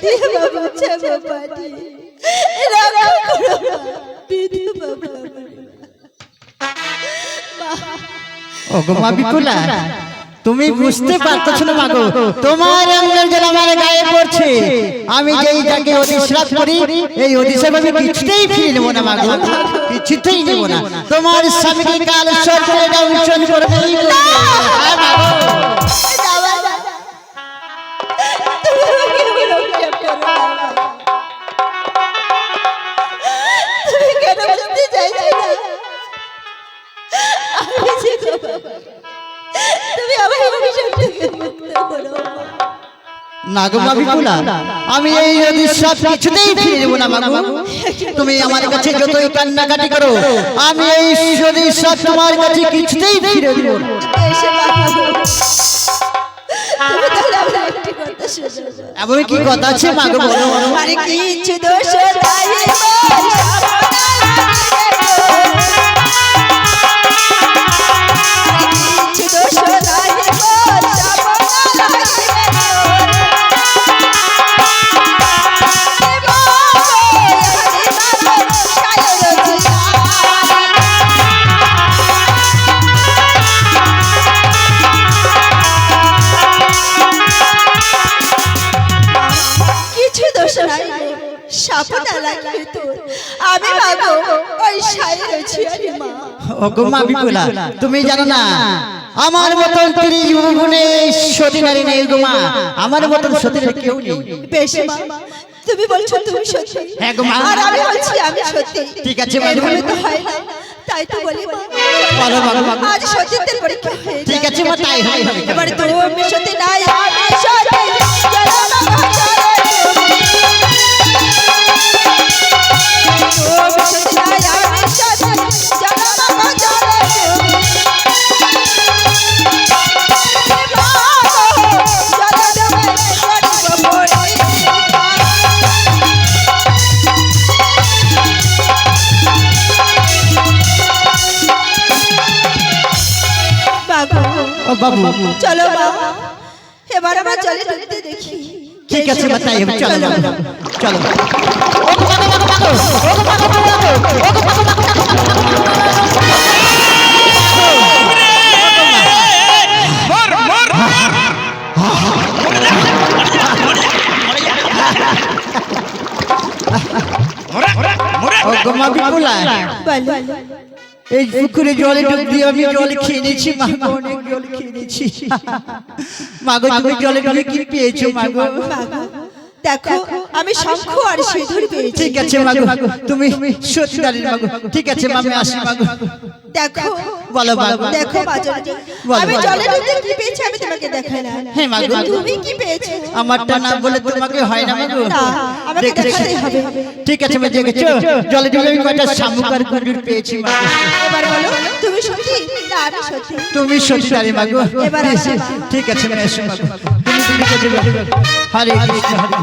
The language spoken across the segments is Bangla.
দিয়ে বাবা পাটি রাখো করো বিধবা বাবা মা বিপুলা তুমি বুঝতে পারতেছ না মাগো তোমার অঙ্গের যেন আমার গায়ে পড়ছে। আমি যেই যাকে অধিশ্রাপ করি এই অধিশ্রাপ আমি কিছুতেই ফিরে নেব না মাগো কিছুতেই নেব না। তোমার স্বামীকে কাল সরকারে উচ্চন করবে তুমি আমার অভিশাপ থেকে মুক্ত করো বাবা। না গো মা বিপুলা, আমি এই অধিশ্রাপ কিছুতেই ফিরে নেব না মাগো তুমি আমার কাছে যতই কান্নাকাটি করো, আমি এই অধিশ্রাপ তোমার কাছে কিছুতেই ফিরে দেবো। এমন কি কথা আছে মাগো বলো। আরে কিছু দোষ আমি মাগো ওই সায়ের ছিয়ারি মা। ওগো মা বিপুলা তুমি জানো না আমার মতন সতী নারী নেই গো মা। আমার মতন সতী নারী কেউ নেই। বেশ মা তুমি বলছো তুমি সত্যি হ্যাঁ গো মা। আর আমি বলছি আমি সত্যি ঠিক আছে মা। এভাবে তো হয় না। তাই তো বলি বলো, বলো, বলো। আজ সত্যিত্বের পরীক্ষা ঠিক আছে মা তাই হবে হবে। এবারে তুমি সত্যি নাই। আমি সত্যি বাবা, চলো। তুমি সত্যি নাই আমি সত্যি চলো বাবা, চলো তুমি। ও বাবু চলো বাবা এবার আমরা জলে ডুবতে দেখি ঠিক আছে মা তাই হবে চলো বাবু, চলো এই পুকুরে জলে ডুব দিয়ে আমি জল খেয়ে নিয়েছি মা গো, অনেক জল খেয়ে নিয়েছি। মাগো তুমি জলে কি পেয়েছ মাগো মাগো, দেখো আমি শঙ্খ আর সিঁদুর পেয়েছি। ঠিক আছে মাগো। তুমি সত্যি দাঁড়িয়ে মাগো। ঠিক আছে মা আমি আসি মাগো। দেখো বলো মাগো দেখো বাজার। আমি বলো। জলে ডুবতে কি পেয়েছি আমি তোমাকে দেখাই না। হ্যাঁ, মাগো। তুমি কি পেয়েছ? আমারটা না বলে তোমাকে হয় না মাগো। আমাকে দেখে দেখে। হবে। ঠিক আছে মা দেখেছ? জলে ডুবে আমি কয়টা শামুক আর কুকুর পেয়েছি মাগো। এবার বলো তুমি সত্যি না আমি সত্যি। তুমি সত্যি দাঁড়িয়ে মাগো। এবার এসে, ঠিক আছে মা এসো মাগো। হরে কৃষ্ণ হরে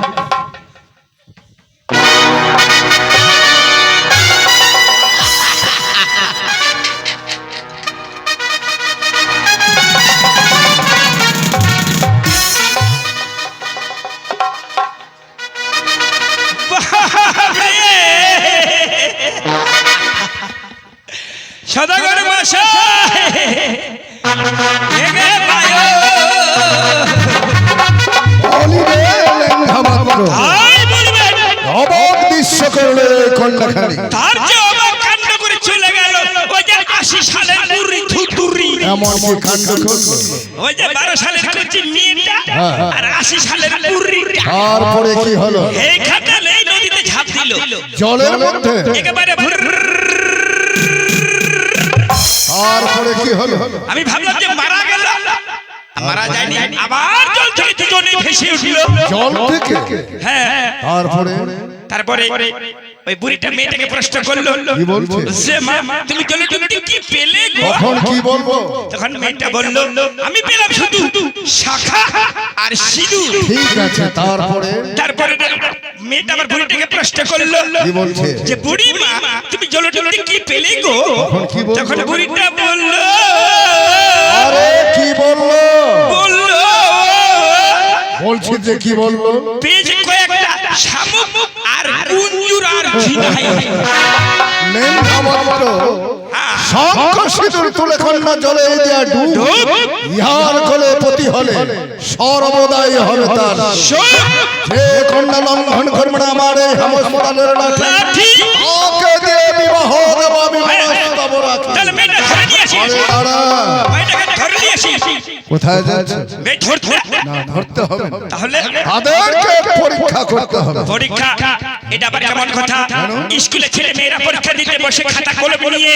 কাণ্ড করল। ওই যে বারো সালের কচি মেয়েটা হ্যাঁ, হ্যাঁ। আর আশি সালের বুড়িটা তারপরে কি হলো? এই খাতাল এই নদীতে ঝাঁপ দিল। জলের মধ্যে? একেবারে তারপরে কি হলো? আমি ভাবলাম যে মারা গেল। মারা যায়নি। আবার জল থেকে দুজনে ভেসে উঠল। জল থেকে? হ্যাঁ। তারপরে? তারপরে ওই বুড়িটা মেয়েটাকে প্রশ্ন করল কি বলছে? যে মা তুমি জলে ডুবতে কি পেলে তখন কি বলব? তখন মেয়েটা বলল আমি পেলাম শুধু শাখা আর সিঁদুর। ঠিক আছে তারপরে? তারপরে মেয়েটা আমার বুড়িটাকে প্রশ্ন করল কি বলছে? যে বুড়ি মা তুমি জলে ডুবতে কি পেলে গো? তখন কি বলব তখন বুড়িটা বলল আরে কি বলল? বলল বলছি যে কি বলল? পেয়েছে কয়েকটা শামুক আর কুঞ্জুর আর ঝিনাই নেন্দ্রমন্ত্র শঙ্খ সিঁদুর তুলে খন্ড জলে দিয়া ডুব ইহার জলে পতি হলে সর্বদাই হবে তার যে কন্যা লঙ্ঘন করবে না আমার এই হেমস্থানের লাঠি লাঠি। ওকে দিয়ে বিবাহ দেব আমি মনস্তব রাখি। তাহলে মেয়েটা ধরে আরে আসি। কোথায় যাচ্ছে? মেয়ে ধরতে না ধরতে হবে তাহলে তাদেরকে পরীক্ষা করতে হবে। পরীক্ষা এটা আবার কেমন কথা? স্কুলে ছেলে মেয়েরা পরীক্ষা দিতে বসে খাতা কলম নিয়ে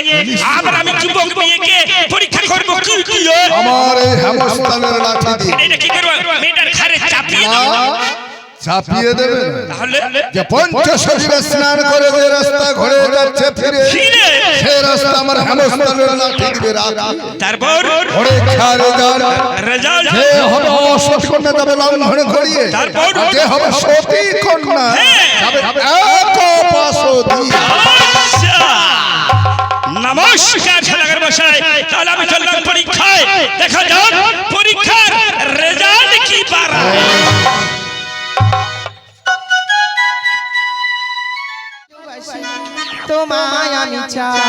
আবার আমি যুবক মেয়েকে পরীক্ষা করব কি কি আমার এই হেমস্থানের লাঠি দিয়ে। এটা কি করব? মেয়েটার ঘাড়ে চাপিয়ে দেবো চাপিয়ে দেবে তাহলে? যে পঞ্চশরীরে স্নান করে যে রাস্তা ঘুরে যাচ্ছে ফিরে সেই রাস্তা আমার হেমস্থানের লাঠি দিবে তারপর? Result result? যে হবে অসৎ কন্যা যাবে লঙ্ঘন করিয়ে তারপর? যে হবে সতী কন্যা যাবে এক পাশদি আচ্ছা। নমস্কার খেলাঘর বসায় তাহলে আমি চললাম পরীক্ষায়। দেখা যাক পরীক্ষার রেজাল্ট কি পারা। তোমায় আমি চাই।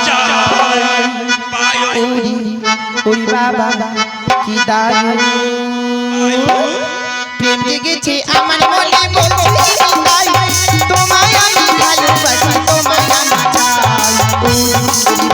ওরি বাবা কি দারুণ। প্রেম জেগেছে আমার মনে বলছি তাই। তোমায় আমি ভালোবাসি তোমায় আমি চাই। ওরি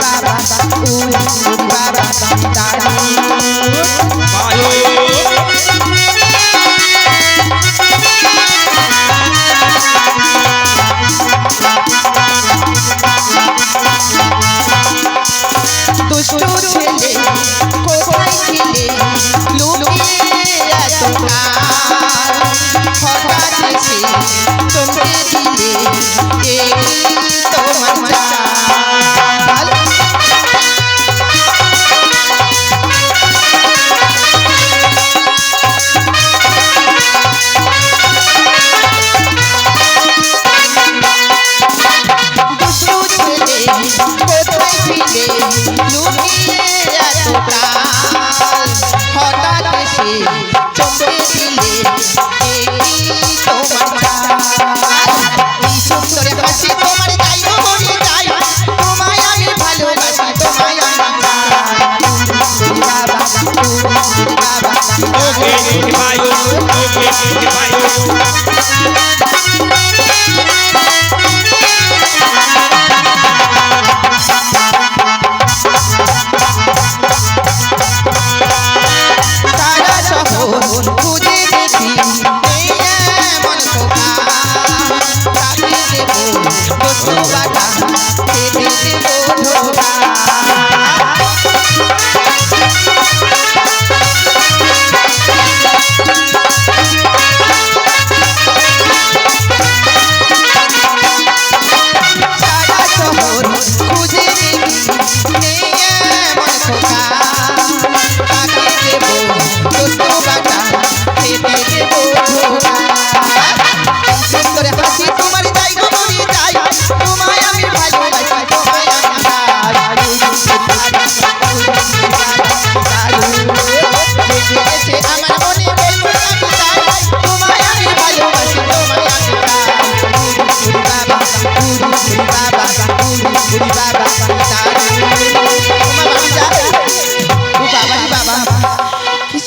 খেতে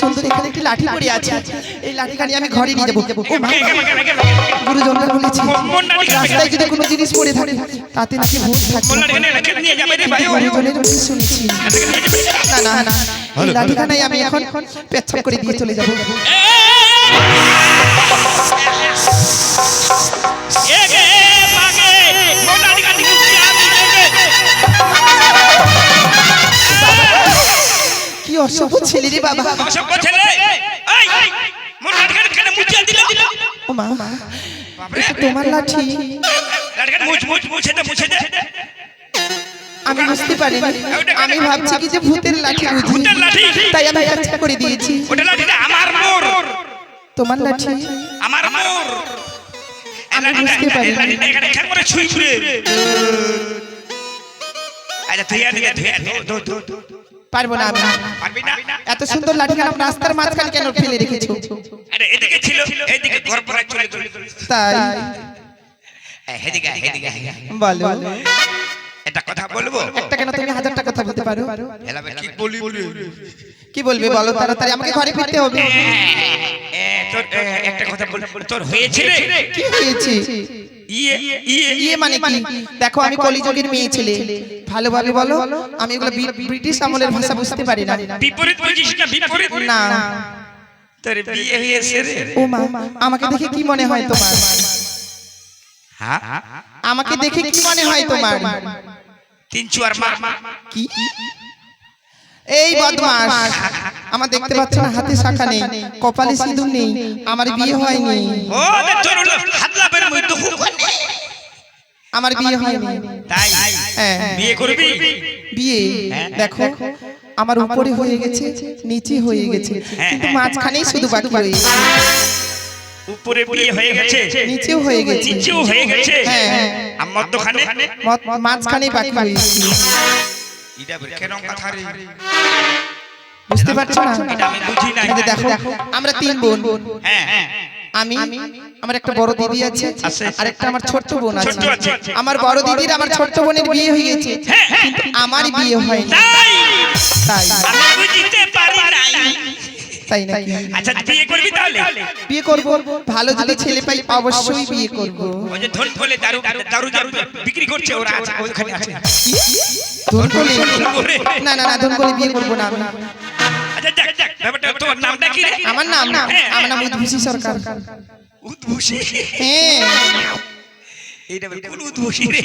সুন্দর এখানে একটি লাঠি পড়ে আছে। এই লাঠিখানি আমি ঘরে নিয়ে যাব। ও মা, গুরুজনরা বলেছে রাস্তায় যদি কোনো জিনিস পড়ে থাকে তাতে নাকি ভূত থাকে গুরুজনের মুখে শুনেছি। না না না এই লাঠিখানাই আমি এখন পেচ্ছাপ করে দিয়ে চলে যাব। অসভ্য ছেলে রে বাবা অসভ্য ছেলে এই মোটা দিকা কেন মুচিয়ে দিল দিল ও মা এটা তোমার লাঠি লড়কা মুছ মুছ মুছে দে মুছে দে আমি বুঝতে পারিনি আমি ভাবছি কি যে ভূতের লাঠি বুঝি ভূতের লাঠি? তাই আমি পেচ্ছাপ করে দিয়েছি ওটা লাঠিটা আমার মোর তোমার লাঠি আমার মোর আমি বুঝতে পারিনি। এখানে করে ছুঁই ছুঁড়ে আচ্ছা তুই আর তুই আর পারব না আমি পারবি না এত সুন্দর লাঠি কেন রাস্তার মাঝখানে কেন ফেলে রেখেছো আরে এদিকে ছিল এদিকে ঘর পড়া চলে চলে তাই হেদিকে আয়, হেদিকে বলো একটা কথা বলব একটা কেন তুমি হাজারটা কথা বলতে পারো এলাবে কি বলি কি বলবে বলো তাড়াতাড়ি আমাকে ঘরে ফিরতে হবে এ, তোর একটা কথা বল তোর হয়েছে কি হয়েছে ইয়ে ইয়ে ইয়ে মানে কি? দেখো আমি কলিযুগের মেয়ে ছেলে। ভালোভাবে বলো? আমি এগুলো ব্রিটিশ আমলের ভাষা বুঝতে পারি না। বিপরীত বুঝিস না বিপরীত না। তোর বিয়ে হয়েছে রে। ও মা আমাকে দেখে কি মনে হয় তোমার? হ্যাঁ? আমাকে দেখে কি মনে হয় তোমার? তিন চুয়ার মা। কি? এই বদমাস আমার দেখতে পাচ্ছ না হাতে শাখা নেই কপালে সিঁদুর নেই আমার বিয়ে হয়নি। আমার বিয়ে হয়নি। তাই? হ্যাঁ। বিয়ে করবি? বিয়ে দেখো আমার উপরে হয়ে গেছে নিচে হয়ে গেছে। কিন্তু মাঝখানেই শুধু বাকি রয়েছে। উপরে বিয়ে হয়ে গেছে? নিচেও হয়ে গেছে। নিচেও হয়ে গেছে? হ্যাঁ। আমার দোকানে মাঝখানেই বাকি রয়েছে। এটা কেন কথা রে বুঝতে পারছ না? এটা আমি বুঝি না এই যে দেখো আমরা তিন বোন। হ্যাঁ হ্যাঁ। আমি আমার একটা বড় দিদি আছে। আর একটা আমার ছোট্ট বোন আছে। আমার বড় দিদির আমার ছোট্ট বোনের বিয়ে হয়ে গেছে হ্যাঁ। কিন্তু আমার বিয়ে হয়নি। তাই? তাই। আমি বুঝতে পারি নাই। তাই নাকি? আচ্ছা বিয়ে করবি তাহলে? বিয়ে করব। ভালো যদি ছেলে পাই অবশ্যই বিয়ে করব। ওই যে ধন দারু দারু দারু বিক্রি করছে ওরা আছে ওখানে আছে। ধন। না না না ধন করে বিয়ে করব না ব্যাপারটা নামটা কি? রে আমার নাম না আমার নাম উদ্ভূষী সরকার। উদ্ভূষী? হ্যাঁ এইটা কোন উদ্ভূষী রে।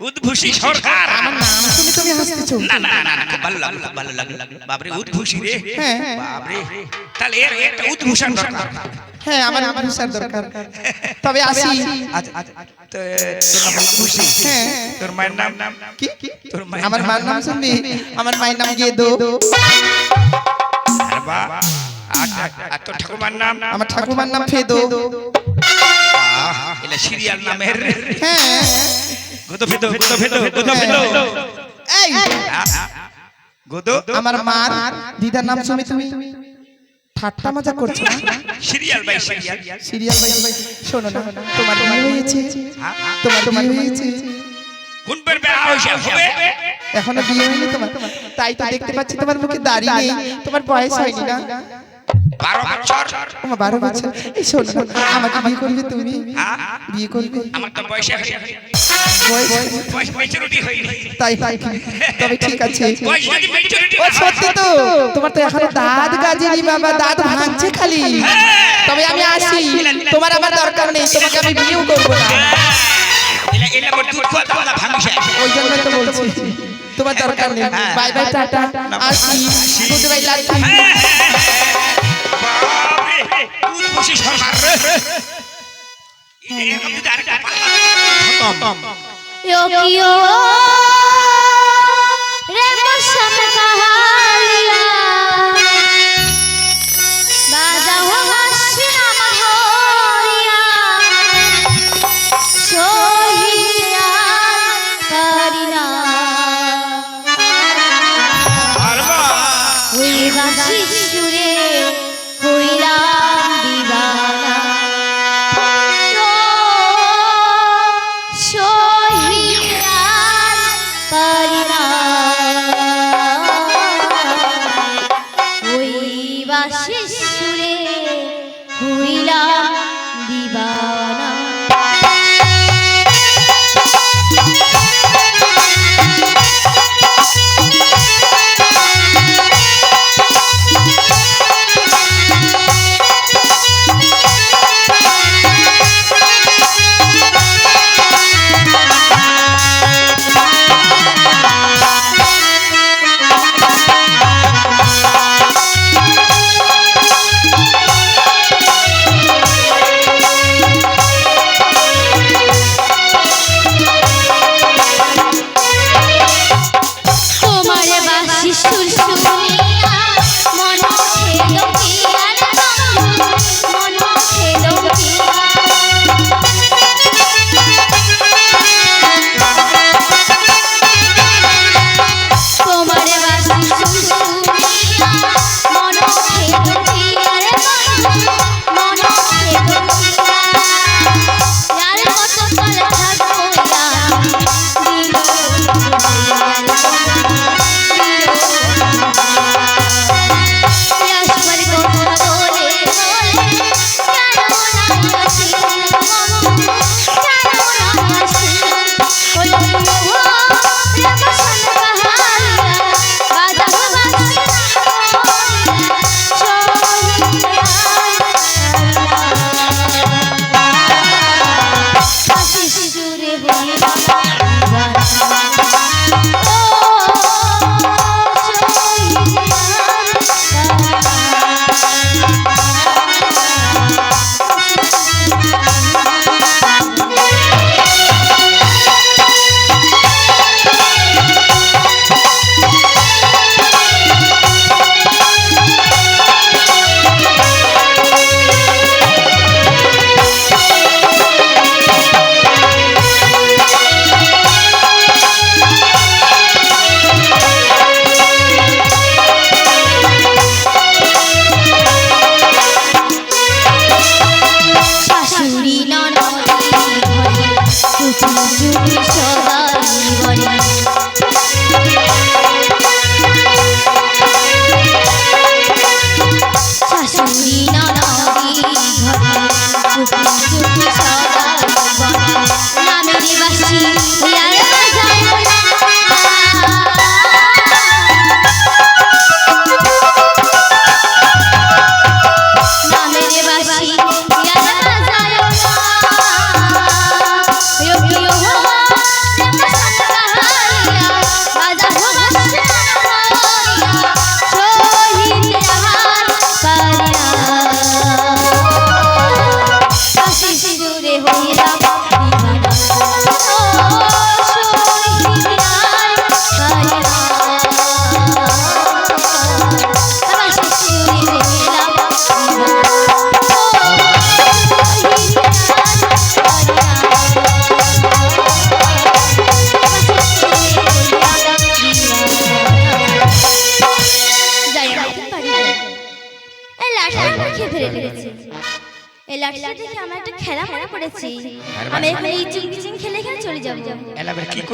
উদ্ভূষী সরকার। আমার নাম শুনে তুমি হাসতেছো। না না না না ভালো লাগল ভালো লাগল। বাপরে উদ্ভূষী রে। হ্যাঁ। বাপরে। তাহলে এর একটা উদ্ভূষণ দরকার। হ্যাঁ আমার উদ্ভূষার দরকার। তবে আসি। আচ্ছা আচ্ছা। তোর হ্যাঁ। তোর মায়ের নাম? নাম কি? তোর আমার মার নাম শুনবি? আমার মায়ের নাম আর তোর ঠাকুমার নাম? আমার ঠাকুমার নাম ফেদো। আহ, এটা সিরিয়াল নামের। হ্যাঁ। গোদ ফেদো গোদ ফেদো গোদ ফেদো। এই গোদ আমার মার দিদার নাম শুনে তুমি? ঠাট্টা মজা করছ না? Serial by serial serial. Bye শোনো না তোমার তোমার হয়েছে? তোমার তোমার হয়েছে? কোন পর হয়েছে হবে? এখনও বিয়ে হয়নি তোমার? তাই তো দেখতে পাচ্ছি তোমার মুখে দাড়ি নেই। তোমার বয়স হয়নি না? বারো বছর। আমার বারো বছর। এই শোনো আমাকে বিয়ে করবে তুমি? বিয়ে করবে? আমার তো তাই তাই তবে ঠিক আছে। বয়স যদি ম্যাচুরিটি ও সত্যি তো? তোমার তো এখনও দাঁত গাজেনি বাবা দাঁত ভাঙছে খালি। তবে আমি আসি। তোমার আমার দরকার নেই। তোমাকে আমি বিয়েও করব না। ভাঙছে। ওই জন্য তো বলছি। তোমার দরকার নেই। Bye bye tata. আসি। গুড বাই লাভ সরকার রে এরকম যদি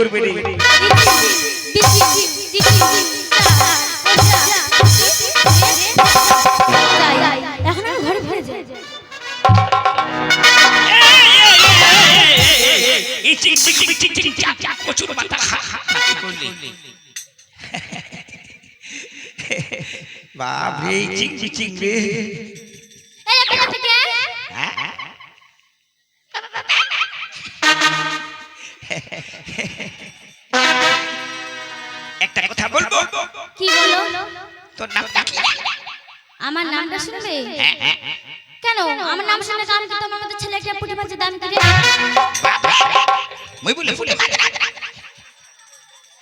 করবে রে এখন আমি ঘরে ঘরে যাই। বাপ রে চিক চিক চিক রে কি বলো? তোর নামটা কি? আমার নামটা শুনবে? কেন? আমার নাম শুনলে কারণ কি তোমার মতো ছেলে একটা পুটি মাছের দাম দিবে? মই বলে ফুলে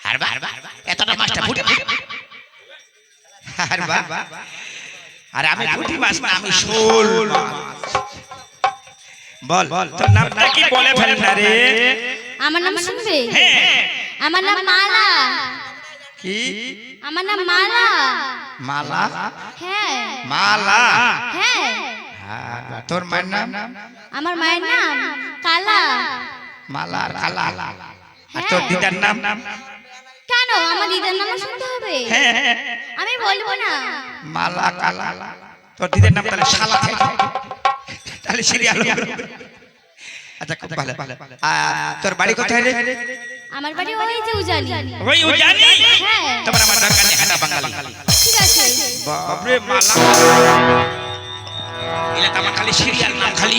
হারবা হারবা এতটা মাছটা ফুটে হারবা আর আমি ফুটি মাছ না আমি শোল মাছ। বল তোর নামটা কি বলে ফেল না রে? আমার নাম শুনবে? হ্যাঁ। আমার নাম মালা। কি? আমার নাম মালা। মালা। হ্যাঁ। মালা? হ্যাঁ। হ্যাঁ, তোর মায়ের নাম? আমার মায়ের নাম কালা। মালা আর কালা। আর তোর দিদার নাম? কেন? আমার দিদার নাম শুনতে হবে। হ্যাঁ। হ্যাঁ আমি বলব না। মালা কালা। তোর দিদের নাম তাহলে শালা তাহলে সিরিয়াল। আচ্ছা খুব ভালো তোর বাড়ি কোথায় রে আমার বাড়ি ওই যে উজালি ওই ও জানি হ্যাঁ তোমার আমার দরকার নেই হানা বাঙালি ঠিক আছে বাপরে মালা এলা তো আমার খালি সিরিয়াল নাম খালি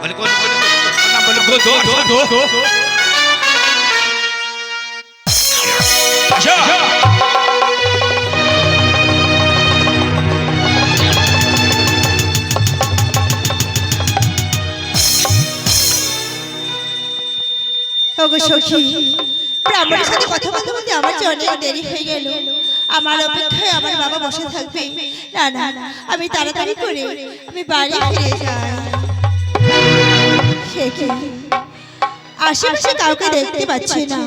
বলে কোন কোন নাম বলে গো দো দো দো আসো ওগো সখী। ব্রাহ্মণের সাথে কথা বলতে বলতে আমার যে অনেক দেরি হয়ে গেল। আমার অপেক্ষায় আমার বাবা বসে থাকবে। না না আমি তাড়াতাড়ি করে আমি বাড়ি ফিরে যাই। সে কি? আশেপাশে কাউকে দেখতে পাচ্ছি না।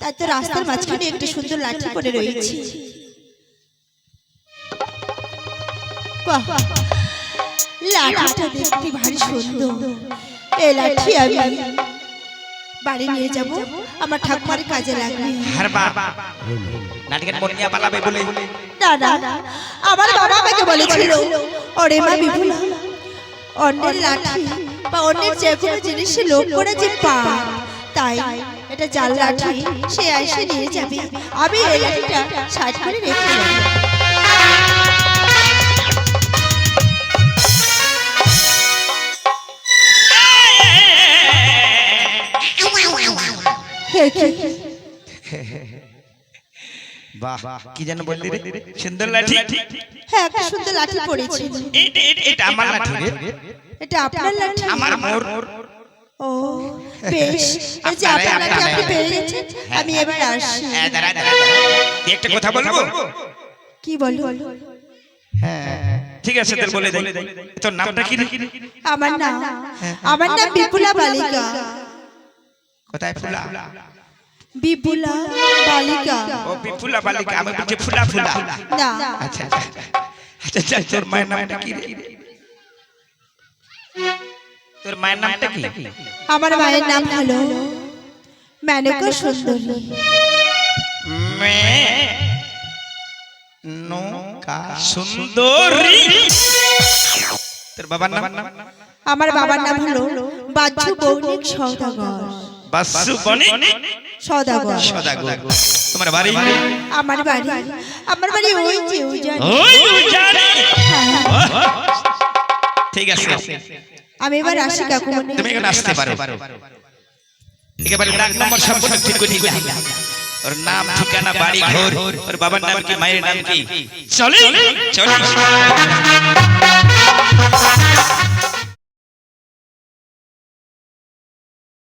তার তো রাস্তার মাঝখানে একটা সুন্দর লাঠি পড়ে রয়েছে। লাঠিটা দেখতে ভারী সুন্দর। এই লাঠি আমি বাড়ি নিয়ে যাব। আমার ঠাকুমার কাজে লাগবে। আর বাবা নাটকের মনিয়া পালাবে বলে। না না না। আমার বাবা আমাকে বলেছিল ওরে মা বিপুলা অন্যের লাঠি বা অন্যের যে কোনো জিনিসে লোভ করে যে পা। তাই এটা জাল লাঠি সে এসে নিয়ে যাবে। আমি এই লাঠিটা সাজ করে রেখে কি? বাহ কি যেন বললি রে? সুন্দর লাঠি। হ্যাঁ একটা সুন্দর লাঠি পড়েছিল এটা আমার লাঠি রে। এটা আপনার লাঠি। আমার মোর। ও বেশ। এই যে আপনার লাঠি আপনি পেয়ে গেছেন আমি এবার আসছি। হ্যাঁ, দাঁড়া, দাঁড়া, দাঁড়া। একটা কথা বলব? কি বলব ঠিক আছে তোর বলে দেই। তোর নামটা কি আমার নাম। আমার নাম বিপুলা বালিকা। কোথায় ফুলা? বিপুলা বালিকা। ও বিপুলা বালিকা আমি বলছি ফুলা ফুলা। না। আচ্ছা আচ্ছা আচ্ছা। চল তোর মায়ের নামটা কি তোর মায়ের নামটা কি? আমার মায়ের নাম হলো মেনকা সুন্দরী। মে নৌকা সুন্দরী। তোর বাবার নাম? আমার বাবার নাম হলো বাচ্চু বৌনিক সৌদাগর বাসু বনি সৌদাগর। সদাগর। তোমার বাড়ি? আমার বাড়ি। আমার বাড়ি। ওই যে ওই ওই জানি ঠিক আছে। আমি এবার আসি তুমি এখানে আসতে পারো। একেবারে ডাক নম্বর সম্পূর্ণ ঠিক করে দিবে ওর নাম ঠিকানা বাড়ি ঘর। ওর বাবার নাম কি মায়ের নাম কি? চলে। চলে।